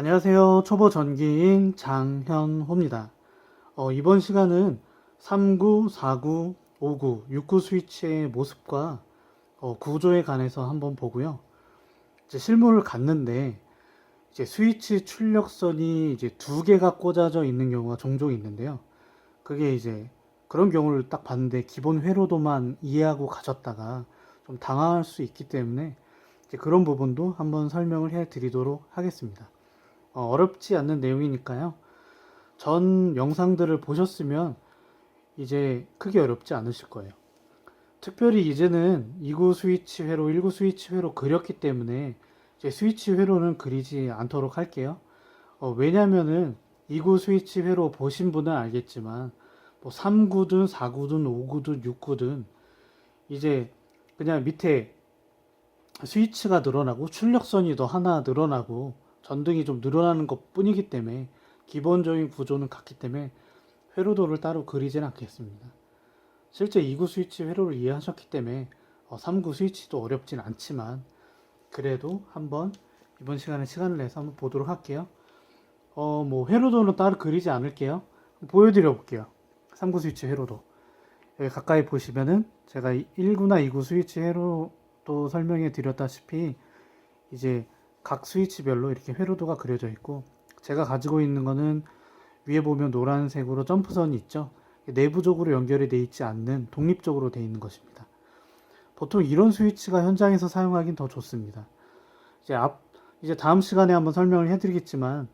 안녕하세요. 초보 전기인 장현호입니다. 어, 이번 시간은 39, 49, 59, 69 스위치의 모습과 어, 구조에 관해서 한번 보고요. 이제 실물을 갔는데 이제 스위치 출력선이 이제 두 개가 꽂아져 있는 경우가 종종 있는데요. 그게 이제 그런 경우를 딱 봤는데 기본 회로도만 이해하고 가셨다가 좀 당황할 수 있기 때문에 이제 그런 부분도 한번 설명을 해 드리도록 하겠습니다. 어, 어렵지 않는 내용이니까요. 전 영상들을 보셨으면 이제 크게 어렵지 않으실 거예요. 특별히 이제는 2구 스위치 회로, 1구 스위치 회로 그렸기 때문에 이제 스위치 회로는 그리지 않도록 할게요. 어, 왜냐면은 2구 스위치 회로 보신 분은 알겠지만 뭐 3구든 4구든 5구든 6구든 이제 그냥 밑에 스위치가 늘어나고 출력선이 더 하나 늘어나고 전등이 좀 늘어나는 것 뿐이기 때문에 기본적인 구조는 같기 때문에 회로도를 따로 그리진 않겠습니다. 실제 2구 스위치 회로를 이해하셨기 때문에 어, 3구 스위치도 어렵진 않지만 그래도 한번 이번 시간에 시간을 내서 한번 보도록 할게요. 어, 뭐 회로도는 따로 그리지 않을게요. 보여드려 볼게요. 3구 스위치 회로도. 여기 가까이 보시면은 제가 1구나 2구 스위치 회로도 설명해 드렸다시피 이제 각 스위치별로 이렇게 회로도가 그려져 있고 제가 가지고 있는 거는 위에 보면 노란색으로 점프선이 있죠. 내부적으로 연결이 되어 있지 않는 독립적으로 되어 있는 것입니다. 보통 이런 스위치가 현장에서 사용하긴 더 좋습니다. 이제 앞 이제 다음 시간에 한번 설명을 해드리겠지만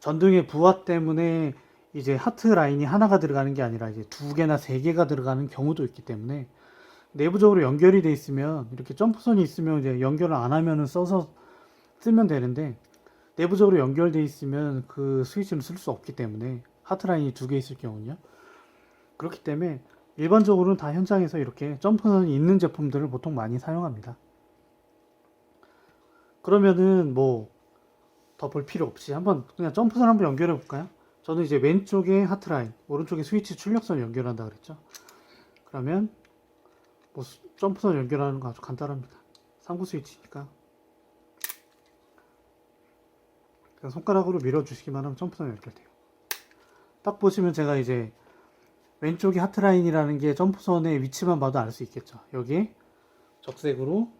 전등의 부하 때문에 이제 하트 라인이 하나가 들어가는 게 아니라 이제 두 개나 세 개가 들어가는 경우도 있기 때문에 내부적으로 연결이 돼 있으면 이렇게 점프선이 있으면 이제 연결을 안 하면은 써서 쓰면 되는데 내부적으로 연결돼 있으면 그 스위치는 쓸수 없기 때문에 하트 라인이 두 개 있을 경우는요. 그렇기 때문에 일반적으로는 다 현장에서 이렇게 점프선이 있는 제품들을 보통 많이 사용합니다. 그러면은 뭐 더 볼 필요 없이 한번 그냥 점프선 한번 연결해 볼까요? 저는 이제 왼쪽에 하트 라인, 오른쪽에 스위치 출력선 연결한다 그랬죠. 그러면 뭐 수- 점프선 연결하는 거 아주 간단합니다. 3구 스위치니까 그냥 손가락으로 밀어주시기만 하면 점프선 연결돼요. 딱 보시면 제가 이제 왼쪽이 하트라인이라는 게 점프선의 위치만 봐도 알 수 있겠죠. 여기 적색으로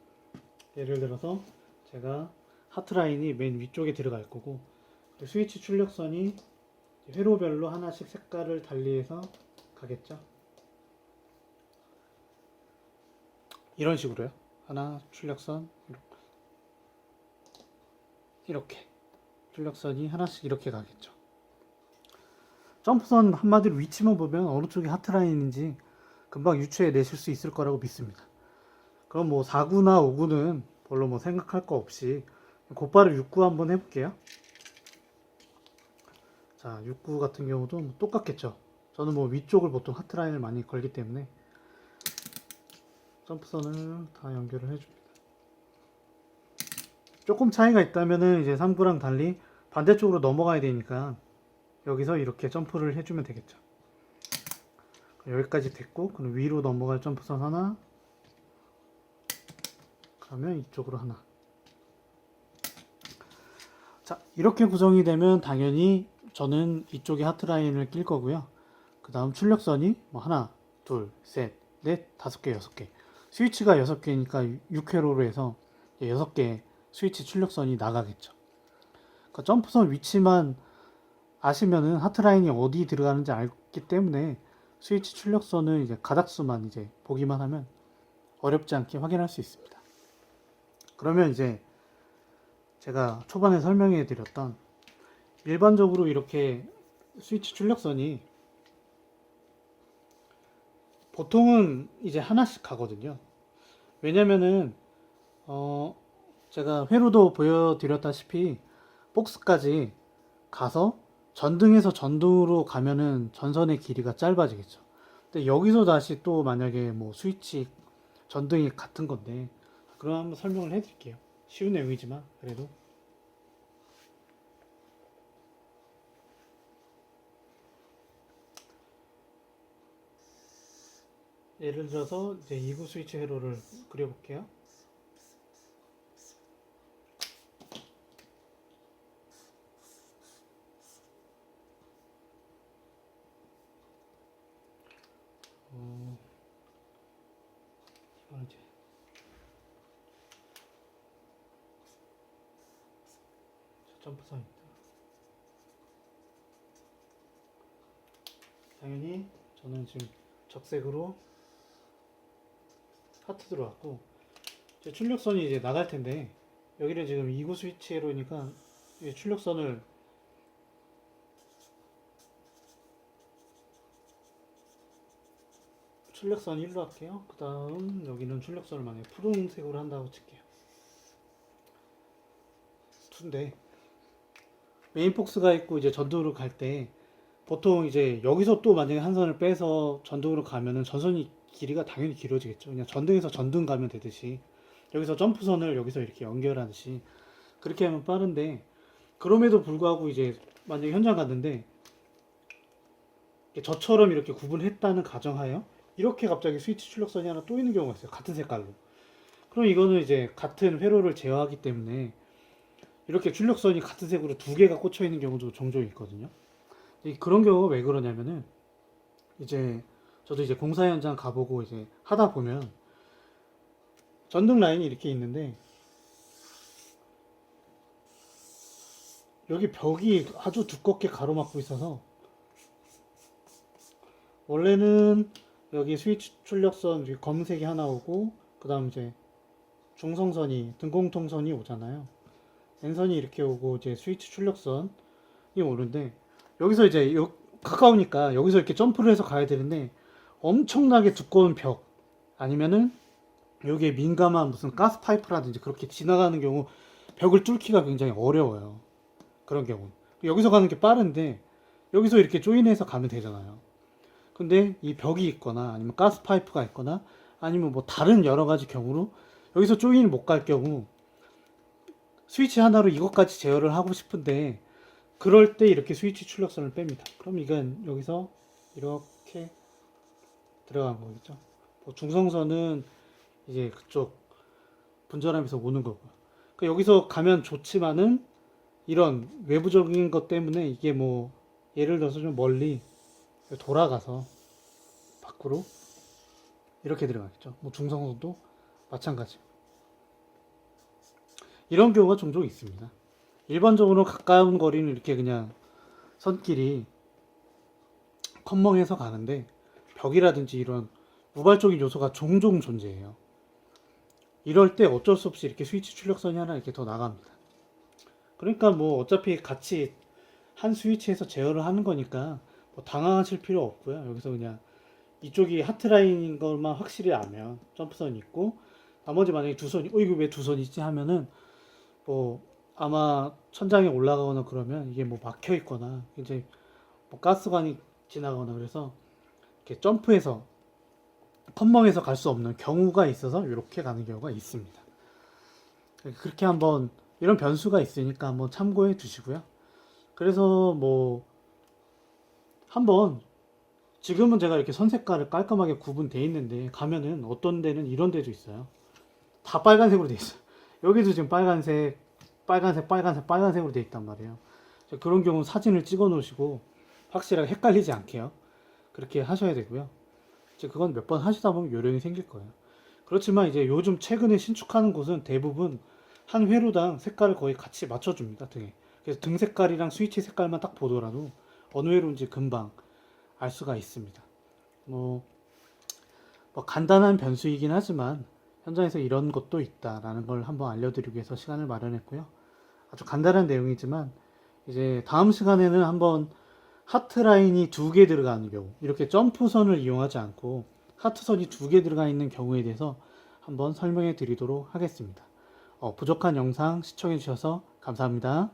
예를 들어서 제가 하트라인이 맨 위쪽에 들어갈 거고 그리고 스위치 출력선이 회로별로 하나씩 색깔을 달리해서 가겠죠. 이런 식으로요. 하나 출력선 이렇게 출력선이 하나씩 이렇게 가겠죠. 점프선 한마디로 위치만 보면 어느 쪽이 하트라인인지 금방 유추해 내실 수 있을 거라고 믿습니다. 그럼 뭐 4구나 5구는 별로 뭐 생각할 거 없이 곧바로 6구 한번 해볼게요. 자, 6구 같은 경우도 뭐 똑같겠죠. 저는 뭐 위쪽을 보통 하트라인을 많이 걸기 때문에 점프선을 다 연결을 해줍니다. 조금 차이가 있다면은 이제 3구랑 달리 반대쪽으로 넘어가야 되니까 여기서 이렇게 점프를 해주면 되겠죠. 여기까지 됐고, 그럼 위로 넘어갈 점프선 하나, 그러면 이쪽으로 하나. 자, 이렇게 구성이 되면 당연히 저는 이쪽에 하트라인을 낄 거고요. 그 다음 출력선이 뭐 하나, 둘, 셋, 넷, 다섯 개, 여섯 개. 스위치가 여섯 개니까 6회로로 해서 여섯 개 스위치 출력선이 나가겠죠. 그 점프선 위치만 아시면은 하트라인이 어디 들어가는지 알기 때문에 스위치 출력선은 이제 가닥수만 이제 보기만 하면 어렵지 않게 확인할 수 있습니다. 그러면 이제 제가 초반에 설명해 드렸던 일반적으로 이렇게 스위치 출력선이 보통은 이제 하나씩 가거든요. 왜냐면은 어 제가 회로도 보여드렸다시피 복스까지 가서 전등에서 전등으로 가면은 전선의 길이가 짧아지겠죠. 근데 여기서 다시 또 만약에 뭐 스위치 전등이 같은 건데 그럼 한번 설명을 해드릴게요. 쉬운 내용이지만 그래도 예를 들어서 이제 2구 스위치 회로를 그려볼게요. 점프선입니다. 당연히 저는 지금 적색으로 하트 들어왔고 이제 출력선이 이제 나갈 텐데 여기를 지금 2구 스위치로니까 이제 출력선을 출력선 1로 할게요. 그 다음 여기는 출력선을 만약에 푸른색으로 한다고 칠게요. 2인데 메인폭스가 있고 이제 전도로 갈 때 보통 이제 여기서 또 만약에 한 선을 빼서 전등으로 가면은 전선이 길이가 당연히 길어지겠죠. 그냥 전등에서 전등 가면 되듯이 여기서 점프선을 여기서 이렇게 연결하듯이 그렇게 하면 빠른데 그럼에도 불구하고 이제 만약에 현장 갔는데 저처럼 이렇게 구분했다는 가정하여 이렇게 갑자기 스위치 출력선이 하나 또 있는 경우가 있어요. 같은 색깔로. 그럼 이거는 이제 같은 회로를 제어하기 때문에 이렇게 출력선이 같은 색으로 두 개가 꽂혀 있는 경우도 종종 있거든요. 이 그런 경우가 왜 그러냐면은 이제 저도 이제 공사 현장 가보고 이제 하다 보면 전등 라인이 이렇게 있는데 여기 벽이 아주 두껍게 가로막고 있어서 원래는 여기 스위치 출력선 검은색이 하나 오고 그 다음 이제 중성선이 등공통선이 오잖아요 N선이 이렇게 오고 이제 스위치 출력선이 오는데 여기서 이제 요- 가까우니까 여기서 이렇게 점프를 해서 가야 되는데 엄청나게 두꺼운 벽 아니면은 여기에 민감한 무슨 가스 파이프라든지 그렇게 지나가는 경우 벽을 뚫기가 굉장히 어려워요. 그런 경우 여기서 가는 게 빠른데 여기서 이렇게 조인해서 가면 되잖아요. 근데 이 벽이 있거나 아니면 가스 파이프가 있거나 아니면 뭐 다른 여러 가지 경우로 여기서 조인을 못 갈 경우 스위치 하나로 이것까지 제어를 하고 싶은데 그럴 때 이렇게 스위치 출력선을 뺍니다. 그럼 이건 여기서 이렇게 들어간 거겠죠. 뭐 중성선은 이제 그쪽 분절함에서 오는 거고요. 그러니까 여기서 가면 좋지만은 이런 외부적인 것 때문에 이게 뭐 예를 들어서 좀 멀리 돌아가서 밖으로 이렇게 들어가겠죠. 뭐 중성선도 마찬가지. 이런 경우가 종종 있습니다. 일반적으로 가까운 거리는 이렇게 그냥 선길이 컴멍해서 가는데 벽이라든지 이런 우발적인 요소가 종종 존재해요. 이럴 때 어쩔 수 없이 이렇게 스위치 출력선이 하나 이렇게 더 나갑니다. 그러니까 뭐 어차피 같이 한 스위치에서 제어를 하는 거니까 뭐 당황하실 필요 없고요. 여기서 그냥 이쪽이 하트라인인 것만 확실히 알면 점프선이 있고 나머지 만약에 두 선이 어 이거 왜 두선 있지 하면은 뭐 아마 천장에 올라가거나 그러면 이게 뭐 막혀 있거나 이제 뭐 가스관이 지나가거나 그래서 이렇게 점프해서 컴멍에서 갈 수 없는 경우가 있어서 이렇게 가는 경우가 있습니다. 그렇게 한번 이런 변수가 있으니까 한번 참고해 주시고요. 그래서 뭐 한번 지금은 제가 이렇게 선 색깔을 깔끔하게 구분돼 있는데 가면은 어떤 데는 이런 데도 있어요. 다 빨간색으로 돼 있어요. 여기도 지금 빨간색, 빨간색, 빨간색, 빨간색으로 돼 있단 말이에요. 그런 경우 사진을 찍어 놓으시고 확실하게 헷갈리지 않게요. 그렇게 하셔야 되고요. 이제 그건 몇 번 하시다 보면 요령이 생길 거예요. 그렇지만 이제 요즘 최근에 신축하는 곳은 대부분 한 회로당 색깔을 거의 같이 맞춰줍니다 등에. 그래서 등 색깔이랑 스위치 색깔만 딱 보더라도 어느 회로인지 금방 알 수가 있습니다. 뭐, 뭐 간단한 변수이긴 하지만 현장에서 이런 것도 있다라는 걸 한번 알려드리기 위해서 시간을 마련했고요. 아주 간단한 내용이지만 이제 다음 시간에는 한번 하트라인이 두 개 들어가는 경우 이렇게 점프선을 이용하지 않고 하트선이 두 개 들어가 있는 경우에 대해서 한번 설명해 드리도록 하겠습니다. 어, 부족한 영상 시청해 주셔서 감사합니다.